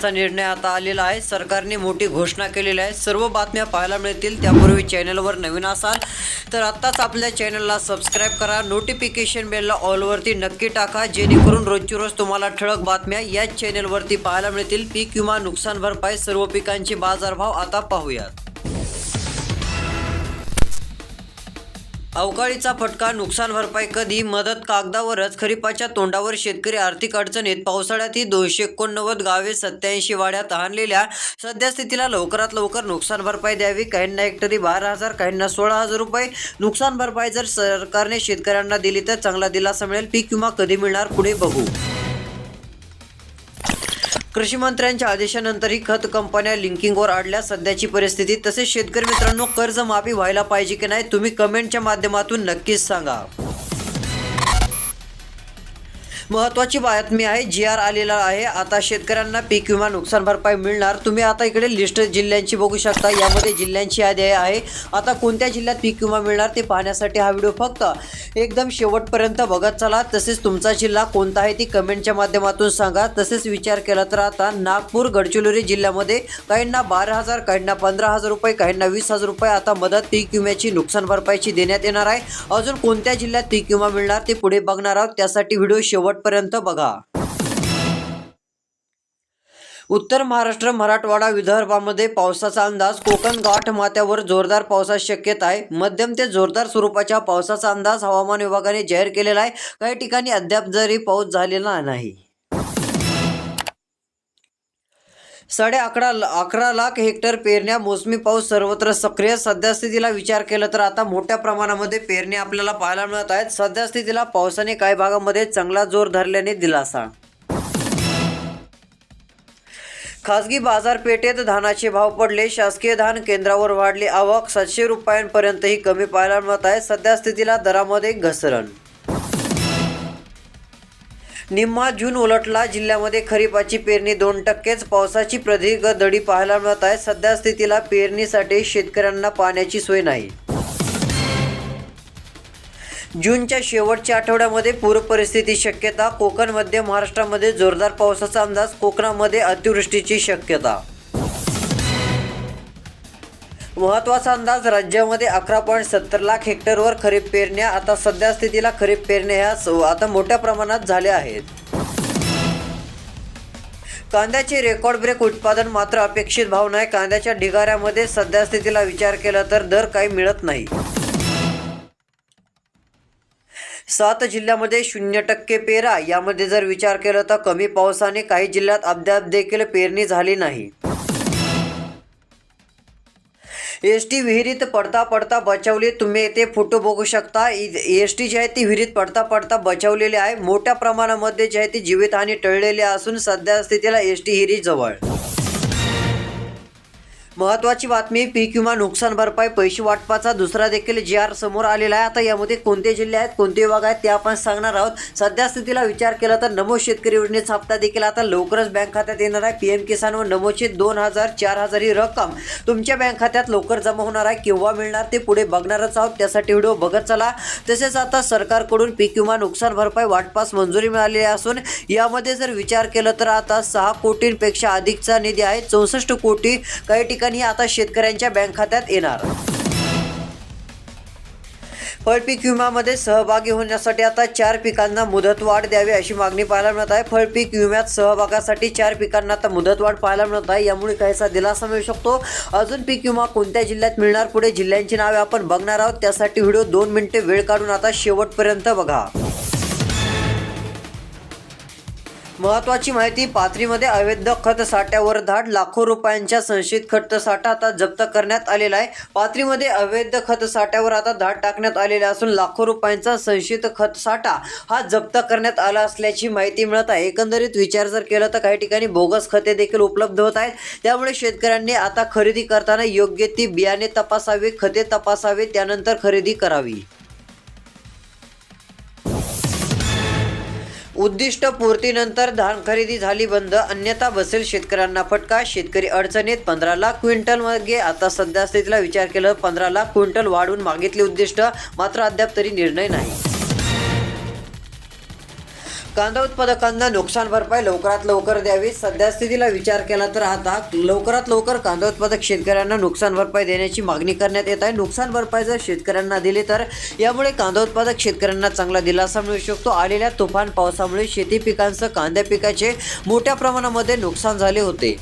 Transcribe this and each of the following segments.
चा निर्णय आता आलेला आहे. सरकारने मोठी घोषणा केलेली आहे. सर्व बातम्या पाहायला मिळतील. त्यापूर्वी चॅनलवर नवीन असाल तर आत्ताच आपल्या चॅनलला सबस्क्राईब करा. नोटिफिकेशन बेलला ऑलवरती नक्की टाका. जेणेकरून रोजची रोज तुम्हाला ठळक बातम्या याच चॅनलवरती पाहायला मिळतील. पीक विमा नुकसान भरपाई सर्व पिकांचे बाजारभाव आता पाहूयात. अवकाळीचा फटका नुकसान भरपाई कधी मदत कागदावरच खरीपाच्या तोंडावर शेतकरी आर्थिक अडचणीत पावसाळ्यात ही दोनशे एकोणनव्वद गावे सत्याऐंशी वाड्यात आणलेल्या सद्यस्थितीला लवकरात लवकर नुकसान भरपाई द्यावी. काहींना हेक्टरी बारा हजार काहींना सोळा हजार रुपये. नुकसान भरपाई जर सरकारने शेतकऱ्यांना दिली तर चांगला दिलासा मिळेल. पीक विमा कधी मिळणार पुढे बघू. कृषी मंत्र्यांच्या आदेशानंतरही खत कंपन्या लिंकिंगवर आडल्या. सध्याची परिस्थिती तसेच शेतकरी मित्रांनो कर्जमाफी व्हायला पाहिजे की नाही तुम्ही कमेंटच्या माध्यमातून नक्कीच सांगा. महत्वाची बातमी आहे जी आर आलेला आहे. आता शेतकऱ्यांना पीक विमा नुकसान भरपाई मिळणार. तुम्ही आता इकडे लिस्ट जिल्ह्यांची बघू शकता. यामध्ये जिल्ह्यांची यादी आहे. आता कोणत्या जिल्ह्यात पीक विमा मिळणार ते पाहण्यासाठी हा व्हिडिओ फक्त एकदम शेवटपर्यंत बघत चला. तसेच तुमचा जिल्हा कोणता आहे ती कमेंटच्या माध्यमातून सांगा. तसेच विचार केला तर आता नागपूर गडचिरोली जिल्ह्यामध्ये काहींना बारा हजार काहींना पंधरा हजार रुपये काहींना वीस हजार रुपये आता मदत पीक विम्याची नुकसान भरपाईची देण्यात येणार आहे. अजून कोणत्या जिल्ह्यात पीक विमा मिळणार ते पुढे बघणार आहोत. त्यासाठी व्हिडिओ शेवट शेवटपर्यंत बघा. उत्तर महाराष्ट्र मराठवाडा विदर्भामध्ये पावसाचा अंदाज कोकण गाठ माथ्यावर जोरदार पावसाची शक्यता आहे. मध्यम ते जोरदार स्वरूपाच्या पावसाचा अंदाज हवामान विभागाने जाहीर केलेला आहे. काही ठिकाणी अद्याप जरी पाऊस झालेला नाही. साडे अकरा अकरा लाख हेक्टर पेरण्या मोसमी पाऊस सर्वत्र सक्रिय. सध्यास्थितीला विचार केला तर आता मोठ्या प्रमाणामध्ये पेरण्या आपल्याला पाहायला मिळत आहेत. सध्यास्थितीला पावसाने काही भागामध्ये चांगला जोर धरल्याने दिलासा. खासगी बाजारपेठेत धानाचे भाव पडले. शासकीय धान केंद्रावर वाढली आवक. सातशे रुपयांपर्यंतही कमी पाहायला मिळत आहे. सध्या स्थितीला दरामध्ये घसरण. निम्मा जून उलटला. जिल्ह्यामध्ये खरीपाची पेरणी दोन टक्केच. पावसाची प्रदीर्घ दडी पाहायला मिळत आहे. सध्या स्थितीला पेरणीसाठी शेतकऱ्यांना पाण्याची सोय नाही. जूनच्या शेवटच्या आठवड्यामध्ये पूरपरिस्थिती शक्यता. कोकण मध्य महाराष्ट्रामध्ये जोरदार पावसाचा अंदाज. कोकणामध्ये अतिवृष्टीची शक्यता. महत्त्वाचा अंदाज राज्यामध्ये अकरा पॉईंट सत्तर लाख हेक्टरवर खरीप पेरण्या आता सध्या स्थितीला खरीप पेरण्या ह्या आता मोठ्या प्रमाणात झाल्या आहेत. कांद्याचे रेकॉर्ड ब्रेक उत्पादन मात्र अपेक्षित भाव नाही. कांद्याच्या ढिगाऱ्यामध्ये सध्या स्थितीला विचार केला तर दर काही मिळत नाही. सात जिल्ह्यामध्ये शून्य टक्के पेरा. यामध्ये जर विचार केला तर कमी पावसाने काही जिल्ह्यात अद्याप देखील पेरणी झाली नाही. एस टी विहिरीत पडता पडता बचावली. तुम्ही येथे फोटो बघू शकता. एस टी जी आहे ती विहिरीत पडता पडता बचावलेली आहे. मोठ्या प्रमाणामध्ये जी आहे ती जीवितहानी टळलेली असून सध्या स्थितीला एस टी हिरी महत्त्वाची महत्वाची बातमी पीक विमा नुकसान भरपाई पैसे वाटपाचा दुसरा देखील जी आर समोर आलेला आहे. आता यामध्ये कोणते जिल्हे आहेत कोणते विभाग आहेत ते आपण सांगणार आहोत. सध्या स्थितीला विचार केला तर नमो शेतकरी योजनेचा हप्ता देखील आता लवकरच बँक खात्यात येणार आहे. पी एम किसान व नमोचे दोन हजार चार हजार ही रक्कम तुमच्या बँक खात्यात लवकर जमा होणार आहे. केव्हा मिळणार ते पुढे बघणारच आहोत. त्यासाठी व्हिडिओ बघत चला. तसेच आता सरकारकडून पीक विमा नुकसान भरपाई वाटपास मंजुरी मिळालेली असून यामध्ये जर विचार केला तर आता सहा कोटींपेक्षा अधिकचा निधी आहे. चौसष्ट कोटी काही ठिकाणी आता शेतकऱ्यांच्या बँक खात्यात येणार. फळपीक विम्यामध्ये सहभागी होण्यासाठी आता चार पिकांना मुदतवाढ द्यावी अशी मागणी पाहायला मिळत आहे. फळपीक विम्यात सहभागासाठी चार पिकांना आता मुदतवाढ पाहायला मिळत आहे. यामुळे काहीसा दिलासा मिळू शकतो. अजून पीक विमा कोणत्या जिल्ह्यात मिळणार पुढे जिल्ह्यांची नावे आपण बघणार आहोत. त्यासाठी व्हिडिओ दोन मिनिटे वेळ काढून आता शेवटपर्यंत बघा. महत्वाची माहिती पाथरीमध्ये अवैध खत साठ्यावर धाड लाखो रुपयांच्या संशयित खत साठा आता जप्त करण्यात आलेला आहे. पाथरीमध्ये अवैध खत साठ्यावर आता धाड टाकण्यात आलेला असून लाखो रुपयांचा संशयित खत साठा हा जप्त करण्यात आला असल्याची माहिती मिळत आहे. एकंदरीत विचार जर केला तर काही ठिकाणी बोगस खते देखील उपलब्ध होत आहेत. त्यामुळे शेतकऱ्यांनी आता खरेदी करताना योग्य ती बियाणे तपासावी खते तपासावे त्यानंतर खरेदी करावी. उद्दिष्ट पूर्तीनंतर धान खरेदी झाली बंद. अन्यथा बसेल शेतकऱ्यांना फटका. शेतकरी अडचणीत पंधरा लाख क्विंटल मागे. आता सध्या स्थितीला विचार केला पंधरा लाख क्विंटल वाढवून मागितले उद्दिष्ट. मात्र अद्याप तरी निर्णय नाही. कांदा उत्पादकांना नुकसान भरपाई लवकरात लवकर द्यावी. सध्यास्थितीला विचार केला तर आता लवकरात लवकर कांदा उत्पादक शेतकऱ्यांना नुकसान भरपाई देण्याची मागणी करण्यात येत आहे. नुकसान भरपाई जर शेतकऱ्यांना दिली तर यामुळे कांदा उत्पादक शेतकऱ्यांना चांगला दिलासा मिळू शकतो. आलेल्या तुफान पावसामुळे शेती पिकांसह कांद्या पिकाचे मोठ्या प्रमाणामध्ये नुकसान झाले होते.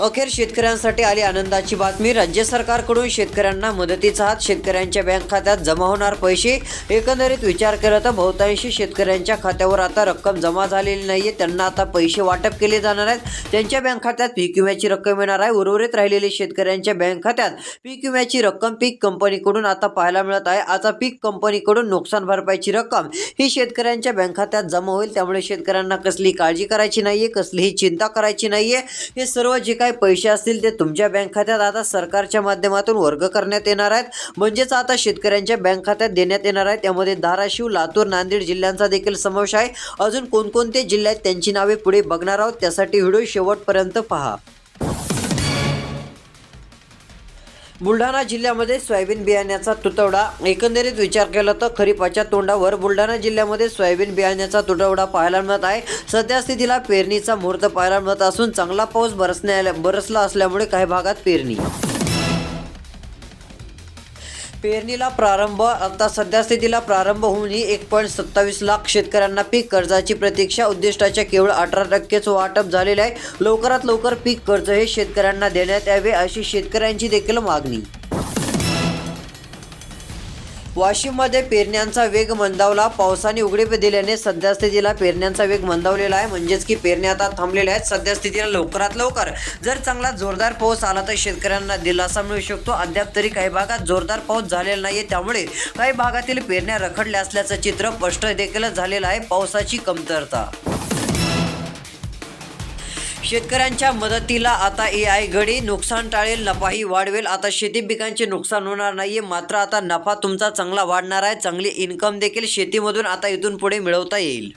अखेर शेतकऱ्यांसाठी आली आनंदाची बातमी. राज्य सरकारकडून शेतकऱ्यांना मदतीचा हात शेतकऱ्यांच्या बँक खात्यात जमा होणार पैसे. एकंदरीत विचार केला तर बहुतांशी शेतकऱ्यांच्या खात्यावर आता रक्कम जमा झालेली नाहीये. त्यांना आता पैसे वाटप केले जाणार आहेत. त्यांच्या बँक खात्यात पीक विम्याची रक्कम येणार आहे. उर्वरित राहिलेले शेतकऱ्यांच्या बँक खात्यात पीक विम्याची रक्कम पीक कंपनीकडून आता पाहायला मिळत आहे. आता पीक कंपनीकडून नुकसान भरपाईची रक्कम ही शेतकऱ्यांच्या बँक खात्यात जमा होईल. त्यामुळे शेतकऱ्यांना कसली काळजी करायची नाहीये कसलीही चिंता करायची नाहीये. हे सर्व जे काही पैसे असतील ते तुमच्या बँक खात्यात आता सरकारच्या माध्यमातून वर्ग करण्यात येणार आहेत. म्हणजेच आता शेतकऱ्यांच्या बँक खात्यात देण्यात येणार आहे त्यामध्ये धाराशिव लातूर नांदेड जिल्ह्यांचा देखील समावेश आहे. अजून कोणकोणते जिल्ह्यात त्यांची नावे पुढे बघणार आहोत. त्यासाठी व्हिडिओ शेवटपर्यंत पहा. बुलढाणा जिल्ह्यामध्ये सोयाबीन बियाण्याचा तुटवडा. एकंदरीत विचार केला तर खरीपाच्या तोंडावर बुलढाणा जिल्ह्यामध्ये सोयाबीन बियाण्याचा तुटवडा पाहायला मिळत आहे. सध्या स्थितीला पेरणीचा मुहूर्त पाहायला मिळत असून चांगला पाऊस बरसण्या बरसला असल्यामुळे काही भागात पेरणी पेरणीला प्रारंभ आता सध्या स्थितीला प्रारंभ होऊनही एक पॉईंट सत्तावीस लाख शेतकऱ्यांना पीक कर्जाची प्रतीक्षा उद्दिष्टाच्या केवळ अठरा टक्केच वाटप झालेले आहे. लवकरात लवकर पीक कर्ज हे शेतकऱ्यांना देण्यात यावे अशी शेतकऱ्यांची देखील मागणी. वाशिममध्ये पेरण्यांचा वेग मंदावला. पावसाने उघडीप दिल्याने सध्या स्थितीला पेरण्यांचा वेग मंदावलेला आहे. म्हणजेच की पेरण्या आता थांबलेल्या आहेत. सध्या स्थितीला लवकरात लवकर. जर चांगला जोरदार पाऊस आला तर शेतकऱ्यांना दिलासा मिळू शकतो. अद्याप तरी काही भागात जोरदार पाऊस झालेला नाही त्यामुळे काही भागातील पेरण्या रखडल्या असल्याचं चित्र स्पष्ट देखील झालेलं आहे. पावसाची कमतरता शेतकऱ्यांच्या मदतीला आता ए आय घडी. नुकसान टाळेल नफाही वाढवेल. आता शेती पिकांचे नुकसान होणार नाहीये. मात्र आता नफा तुमचा चांगला वाढणार आहे. चांगली इन्कम देखील शेतीमधून आता इथून पुढे मिळवता येईल.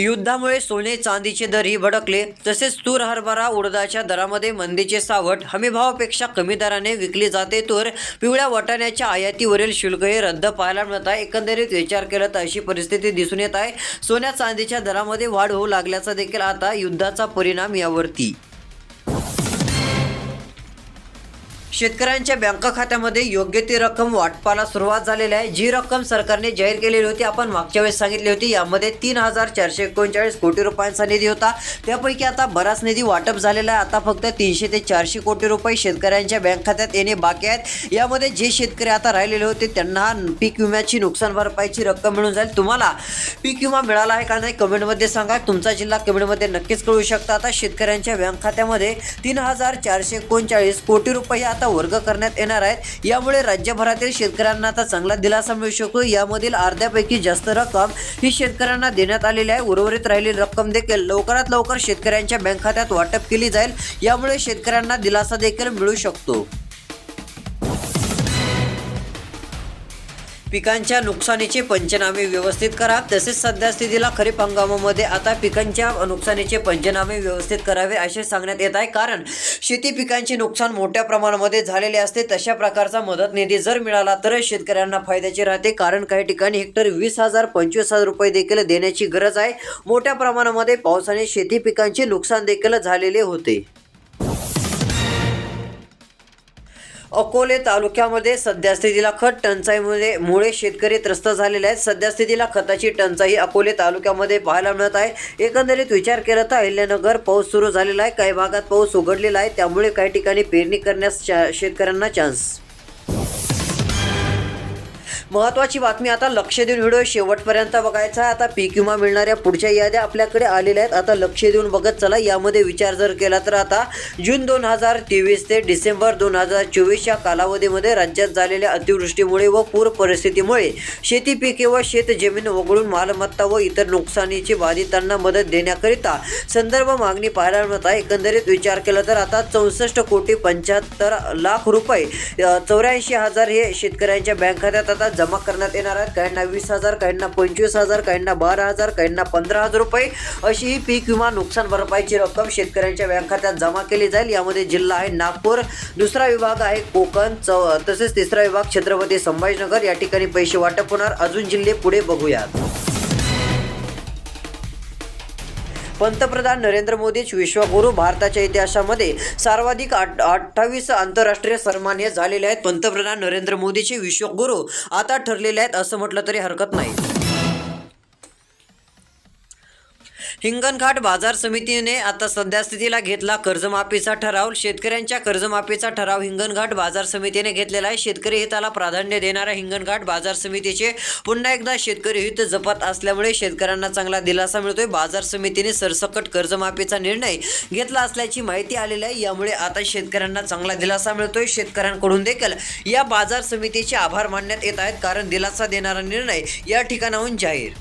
युद्धामुळे सोने चांदीचे दरही भडकले. तसेच तूर हरभरा उडदाच्या दरामध्ये मंदीचे सावट हमीभावापेक्षा कमी दराने विकली जाते. तर पिवळ्या वाटाण्याच्या आयातीवरील शुल्क हे रद्द पाहायला मिळत आहे. एकंदरीत विचार केला तर अशी परिस्थिती दिसून येत आहे. सोन्या चांदीच्या दरामध्ये वाढ होऊ लागल्याचा देखील आता युद्धाचा परिणाम यावरती. शेतकऱ्यांच्या बँक खात्यामध्ये योग्य ती रक्कम वाटपाला सुरुवात झालेली आहे. जी रक्कम सरकारने जाहीर केलेली होती आपण मागच्या वेळेस सांगितली होती यामध्ये तीन हजार चारशे एकोणचाळीस कोटी रुपयांचा निधी होता. त्यापैकी आता बराच निधी वाटप झालेला आहे. आता फक्त तीनशे ते चारशे कोटी रुपये शेतकऱ्यांच्या बँक खात्यात येणे बाकी आहेत. यामध्ये जे शेतकरी आता राहिलेले होते त्यांना पीक विम्याची नुकसान भरपाईची रक्कम मिळून जाईल. तुम्हाला पीक विमा मिळाला आहे का नाही कमेंटमध्ये सांगा. तुमचा जिल्हा कमेंटमध्ये नक्कीच कळू शकता. आता शेतकऱ्यांच्या बँक खात्यामध्ये तीन हजार चारशे एकोणचाळीस कोटी रुपये आता वर्ग करण्यात येणार आहेत यामुळे राज्यभरातील शेतकऱ्यांना आता चांगला दिलासा मिळू शकतो. यामधील अर्ध्यापैकी जास्त रक्कम ही शेतकऱ्यांना देण्यात आलेली आहे. उर्वरित राहिलेली रक्कम देखील लवकरात लवकर शेतकऱ्यांच्या बँक खात्यात वाटप केली जाईल. यामुळे शेतकऱ्यांना दिलासा देखील मिळू शकतो. पिकांच्या नुकसानीचे पंचनामे व्यवस्थित करा. तसेच सध्या स्थितीला खरीप हंगामामध्ये आता पिकांच्या नुकसानीचे पंचनामे व्यवस्थित करावे असे सांगण्यात येत आहे. कारण शेती पिकांचे नुकसान मोठ्या प्रमाणामध्ये झालेले असते. तशा प्रकारचा मदत निधी जर मिळाला तरच शेतकऱ्यांना फायद्याचे राहते. कारण काही ठिकाणी हेक्टर वीस हजार पंचवीस हजार रुपये देखील देण्याची गरज आहे. मोठ्या प्रमाणामध्ये पावसाने शेती पिकांचे नुकसान देखील झालेले होते. अकोले तालुक्यामध्ये सध्या स्थितीला खत टंचाईमुळे मुळे शेतकरी त्रस्त झालेले आहेत. सध्या स्थितीला खताची टंचाई अकोले तालुक्यामध्ये पाहायला मिळत आहे. एकंदरीत विचार केला तर अहिल्यानगर पाऊस सुरू झालेला आहे. काही भागात पाऊस उघडलेला आहे. त्यामुळे काही ठिकाणी पेरणी करण्यास चा- शेतकऱ्यांना चान्स महत्वाची बातमी आता लक्ष देऊन व्हिडिओ शेवटपर्यंत बघायचा आता पीक विमा मिळणाऱ्या पुढच्या याद्या आपल्याकडे आलेल्या आहेत. आता लक्ष देऊन बघत चला यामध्ये विचार जर केला तर आता जून दोन हजार तेवीस ते डिसेंबर दोन हजार चोवीस या कालावधीमध्ये राज्यात झालेल्या अतिवृष्टीमुळे व पूर परिस्थितीमुळे शेती पिके व शेत जमीन वगळून मालमत्ता व इतर नुकसानीची बाधितांना मदत देण्याकरिता संदर्भ मागणी पाहायला मिळत आहे. एकंदरीत विचार केला तर आता चौसष्ट कोटी पंच्याहत्तर लाख रुपये चौऱ्याऐंशी हजार हे शेतकऱ्यांच्या बँक खात्यात. आता जमा करण्यात येणार आहेत. काहींना वीस हजार काहींना पंचवीस हजार काहींना बारा हजार काहींना पंधरा हजार रुपये. अशी ही पीक विमा नुकसान भरपाईची रक्कम शेतकऱ्यांच्या बँक खात्यात जमा केली जाईल. यामध्ये जिल्हा आहे नागपूर दुसरा विभाग आहे कोकण चौ तसेच तिसरा विभाग छत्रपती संभाजीनगर. या ठिकाणी पैसे वाटप होणार. अजून जिल्हे पुढे बघूयात. पंतप्रधान नरेंद्र मोदीच विश्वगुरू भारताच्या इतिहासामध्ये सर्वाधिक आठ अठ्ठावीस आंतरराष्ट्रीय सन्मान्य झालेले आहेत. पंतप्रधान नरेंद्र मोदीचे विश्वगुरू आता ठरलेले आहेत असं म्हटलं तरी हरकत नाही. हिंगणघाट बाजार समितीने आता सध्या स्थितीला घेतला कर्जमाफीचा ठराव. शेतकऱ्यांच्या कर्जमाफीचा ठराव हिंगणघाट बाजार समितीने घेतलेला आहे. शेतकरी हिताला प्राधान्य देणाऱ्या हिंगणघाट बाजार समितीचे पुन्हा एकदा शेतकरी हित जपत असल्यामुळे शेतकऱ्यांना चांगला दिलासा मिळतोय. बाजार समितीने सरसकट कर्जमाफीचा निर्णय घेतला असल्याची माहिती आलेली आहे. यामुळे आता शेतकऱ्यांना चांगला दिलासा मिळतोय. शेतकऱ्यांकडून देखील या बाजार समितीचे आभार मानण्यात येत आहेत कारण दिलासा देणारा निर्णय या ठिकाणाहून जाहीर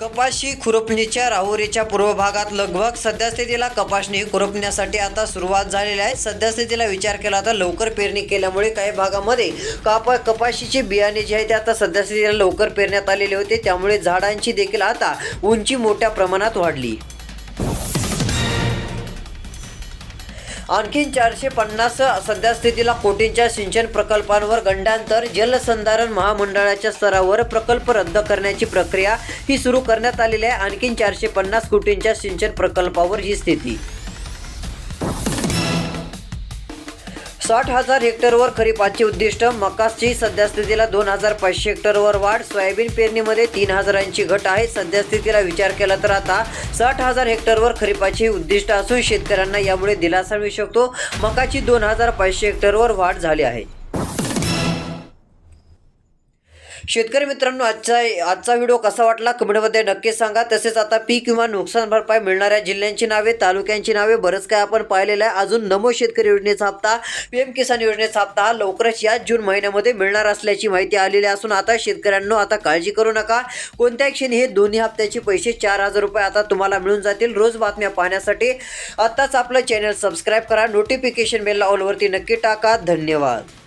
कपाशी खुरपणीच्या राहुरीच्या पूर्व भागात लगभग सध्यास्थितीला कपासणी खुरपण्यासाठी आता सुरुवात झालेली आहे. सद्यस्थितीला विचार केला तर लवकर पेरणी केल्यामुळे काही भागामध्ये कापा कपाशीचे बियाणे जे आहे ते आता सध्यास्थितीला लवकर पेरण्यात आलेले होते. त्यामुळे झाडांची देखील आता उंची मोठ्या प्रमाणात वाढली. आणखीन चारशे पन्नास सद्यस्थितीला कोटींच्या सिंचन प्रकल्पांवर गंडांतर जलसंधारण महामंडळाच्या स्तरावर प्रकल्प रद्द करण्याची प्रक्रिया ही सुरू करण्यात आलेली आहे. आणखीन चारशे पन्नास कोटींच्या सिंचन प्रकल्पावर ही स्थिती. साठ हजार हेक्टरवर खरीपाचे उद्दिष्ट मकाची सद्यस्थितीला दोन हजार पाचशे हेक्टरवर वाढ सोयाबीन पेरणीमध्ये तीन हजारांची घट आहे. सद्यस्थितीला विचार केला तर आता साठ हजार हेक्टरवर खरीपाचे उद्दिष्ट असून शेतकऱ्यांना यामुळे दिलासा मिळू शकतो. मकाची दोन हजार पाचशे हेक्टरवर वाढ झाली आहे. शेतकरी मित्रांनो आजचा आजचा व्हिडिओ कसा वाटला कमेंटमध्ये नक्की सांगा. तसेच आता पीक विमा नुकसान भरपाई मिळणाऱ्या जिल्ह्यांची नावे तालुक्यांची नावे बरंच काय आपण पाहिलेलं आहे. अजून नमो शेतकरी योजनेचा हप्ता पी एम किसान योजनेचा हप्ता हा लवकरच याच जून महिन्यामध्ये मिळणार असल्याची माहिती आलेली असून आता शेतकऱ्यांनो आता काळजी करू नका. कोणत्या क्षणी हे दोन्ही हप्त्याचे पैसे चार हजार रुपये आता तुम्हाला मिळून जातील. रोज बातम्या पाहण्यासाठी आत्ताच आपलं चॅनल सबस्क्राईब करा. नोटिफिकेशन बेलला ऑलवरती नक्की टाका. धन्यवाद.